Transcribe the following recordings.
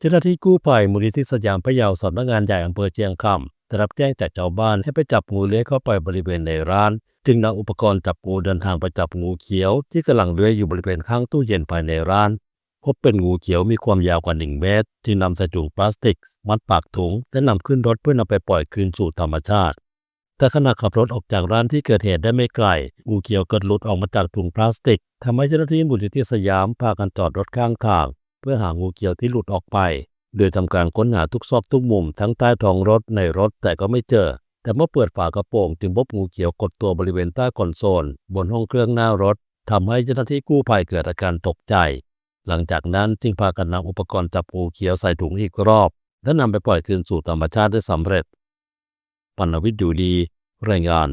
เจ้าหน้าที่กู้ภัยมูลนิธิสยามพะเยาสำนักงานใหญ่อำเภอเชียงคำได้รับแจ้งจากชาวบ้านให้ไปจับงูเลื้อยเข้าไปบริเวณในร้าน จึงนำอุปกรณ์จับงูเดินทางไปจับงูเขียว ที่กำลังเลื้อยอยู่บริเวณข้างตู้เย็นภายในร้าน พบเป็นงูเขียวมีความยาวกว่า 1 เมตร ที่นำใส่ถุงพลาสติก มัดปากถุงและนำขึ้นรถเพื่อนำไปปล่อยคืนสู่ธรรมชาติแต่ขณะขับรถออกจากร้านที่เกิดเหตุได้ไม่ไกลงูเขียวเกิดหลุดออกมาจากถุงพลาสติกทำให้เจ้าหน้าที่มูลนิธิสยามพากันจอดรถข้างทาง เพื่อหางูเขียวที่หลุดออกไป โดยทำการค้นหาทุกซอกทุกมุมทั้งใต้ท้องรถในรถแต่ก็ไม่เจอ แต่เมื่อเปิดฝากระโปรงจึงพบงูเขียวกดตัวบริเวณใต้คอนโซล บนห้องเครื่องหน้ารถทำให้เจ้าหน้าที่กู้ภัยเกิดอาการตกใจ หลังจากนั้นจึงพากันนำอุปกรณ์จับงูเขียวใส่ถุงอีกรอบ และนำไปปล่อยคืนสู่ธรรมชาติได้สำเร็จปัณวิทย์อยู่ดี รายงาน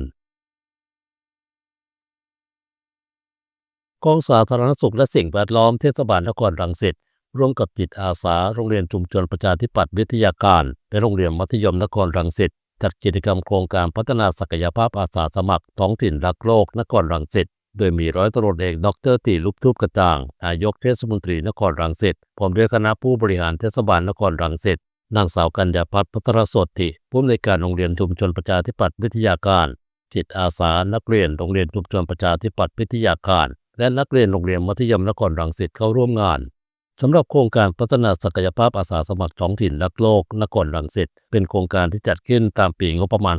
กองสาธารณสุขและสิ่งแวดล้อมเทศบาลนครรังสิต ร่วมกับจิตอาสาโรงเรียนชุมชนประชาธิปัตย์วิทยาการ และโรงเรียนมัธยมนครรังสิตจัดกิจกรรมโครงการพัฒนาศักยภาพอาสาสมัครท้องถิ่นรักโลกนครรังสิตโดยมีร้อยตำรวจเอกดรตีลุปทุบกระจ่างนายกเทศมนตรีนครรังสิตพร้อมด้วยคณะผู้บริหารเทศบาลนครรังสิตนางสาวกัญญาพัฒน์พัทรสดติผู้อำนวยการโรงเรียนชุมชนประชาธิปัตย์วิทยาการ จิตอาสานักเรียนโรงเรียนชุมชนประชาธิปัตย์วิทยาการ และนักเรียนโรงเรียนมัธยมนครรังสิตเข้าร่วมงาน สำหรับโครงการพัฒนาศักยภาพอาสาสมัครท้องถิ่นรักโลกนครรังสิตเป็นโครงการที่จัดขึ้นตามปีงบประมาณ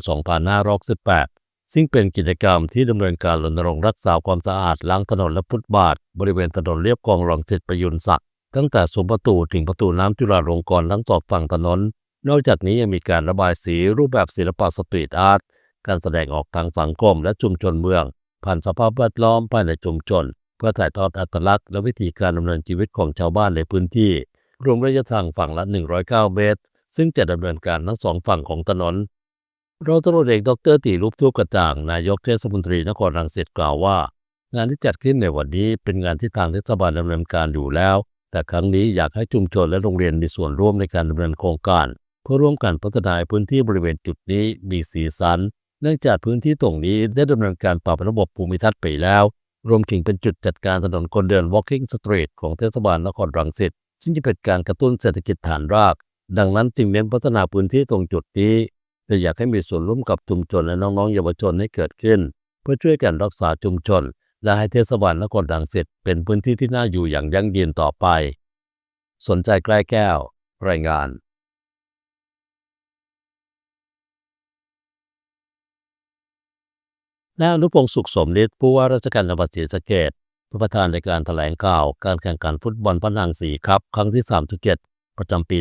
2518 ซึ่งเป็นกิจกรรมที่ดำเนินการรณรงค์รักษาความสะอาดล้างถนนและฟุตบาท บริเวณถนนเรียบคลองรังสิตประยุนศักดิ์ตั้งแต่สุมประตูถึงประตูน้ำจุฬาลงกรณ์ทั้งสองฝั่งถนน นอกจากนี้ยังมีการระบายสีรูปแบบศิลปะสตรีทอาร์ตการแสดงออกทางสังคมและชุมชนเมืองผ่านสภาพแวดล้อมภายในชุมชน เพื่อถ่ายทอดอัตลักษณ์และวิธีการดำเนินชีวิตของชาวบ้านในพื้นที่ รวมระยะทางฝั่งละ 109 เมตร ซึ่งจะดำเนินการทั้งสองฝั่งของถนนรองตำรวจเอกดรตีรูปทูปกระจ่าง นายกเทศมนตรีนครรังสิตกล่าวว่า งานที่จัดขึ้นในวันนี้เป็นงานที่ทางเทศบาลดำเนินการอยู่แล้ว แต่ครั้งนี้อยากให้ชุมชนและโรงเรียนมีส่วนร่วมในการดำเนินโครงการ เพื่อร่วมกันพัฒนาพื้นที่บริเวณจุดนี้มีสีสัน เนื่องจากพื้นที่ตรงนี้ได้ดำเนินการปรับระบบภูมิทัศน์ไปแล้ว รวมถึงเป็นจุดจัดการถนนคนเดิน Walking Street ของเทศบาลนครรังสิตซึ่งจะเป็นการกระตุ้นเศรษฐกิจฐานราก ดังนั้นจึงเน้นพัฒนาพื้นที่ตรงจุดนี้และอยากให้มีส่วนร่วมกับชุมชนและน้องๆเยาวชนให้เกิดขึ้น เพื่อช่วยกันรักษาชุมชน และให้เทศบาลนครรังสิตเป็นพื้นที่ที่น่าอยู่อย่างยั่งยืนต่อไป สนใจใกล้แก้ว รายงาน นายอนุพงศ์สุขสมฤทธิ์ผู้ว่าราชการจังหวัดศรีสะเกษผู้ประธานในการแถลงข่าวการแข่งขันฟุตบอลพระนางสีครับ ครั้งที่37ประจำปี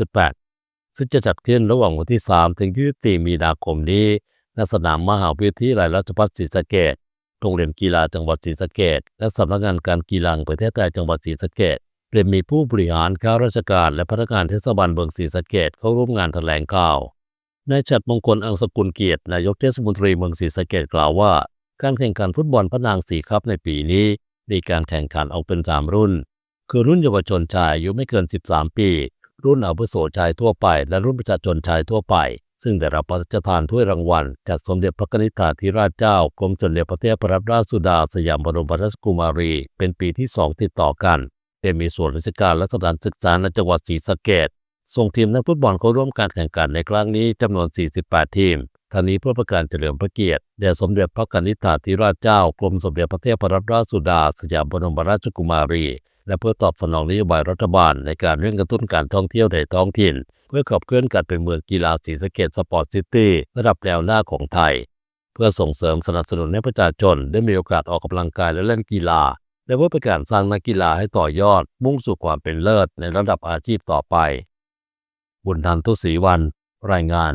2518 ซึ่งจะจัดขึ้นระหว่างวันที่ 3 ถึง 24 มีนาคมนี้ ณ สนามมหาวิทยาลัยราชภัฏศรีสะเกษโรงเรียนกีฬาจังหวัดศรีสะเกษและสำนักงานการกีฬาประเทศไทยจังหวัดศรีสะเกษเรียนมีผู้บริหารข้าราชการ และพนักงานเทศบาลเมืองศรีสะเกษเข้าร่วมงานแถลงข่าว นายฉัดมงคลอังสกุลเกียรตินายกเทศมนตรีเมืองศรีสะเกษกล่าวว่า การแข่งขันฟุตบอลพระนางสีครับในปีนี้มีการแข่งขันออกเป็น3รุ่น คือรุ่นเยาวชนชายอายุไม่เกิน 13 ปี รุ่นอาวุโสชายทั่วไป และรุ่นประชาชนชายทั่วไป ซึ่งได้รับพระราชทานถ้วยรางวัล จากสมเด็จพระนิธิาธิราชเจ้ากรมสมเด็จพระเทพรัตนราชสุดาสยามบรมราชกุมารี เป็นปีที่2ติดต่อกันโดยมีส่วนราชการและสถานศึกษาในจังหวัดศรีสะเกษ ส่งทีมนักฟุตบอลเข้าร่วมการแข่งขันในครั้งนี้จำนวน 48 ทีมทั้งนี้เพื่อประการเฉลิมพระเกียรติแด่สมเด็จพระกนิธิาธิราชเจ้ากรมสมเด็จพระเทพรัตนราชสุดา สยามบรมราชกุมารี และเพื่อตอบสนองนโยบายรัฐบาลในการเร่งกระตุ้นการท่องเที่ยวในท้องถิ่น เพื่อขับเคลื่อนการเป็นเมืองกีฬาศรีสเกษสปอร์ตซิตี้ระดับแนวหน้าของไทย เพื่อส่งเสริมสนับสนุนให้ประชาชนได้มีโอกาสออกกำลังกายและเล่นกีฬา และเพื่อเป็นการสร้างนักกีฬาให้ต่อยอด มุ่งสู่ความเป็นเลิศในระดับอาชีพต่อไป บุญธรรมทุศรีวัน รายงาน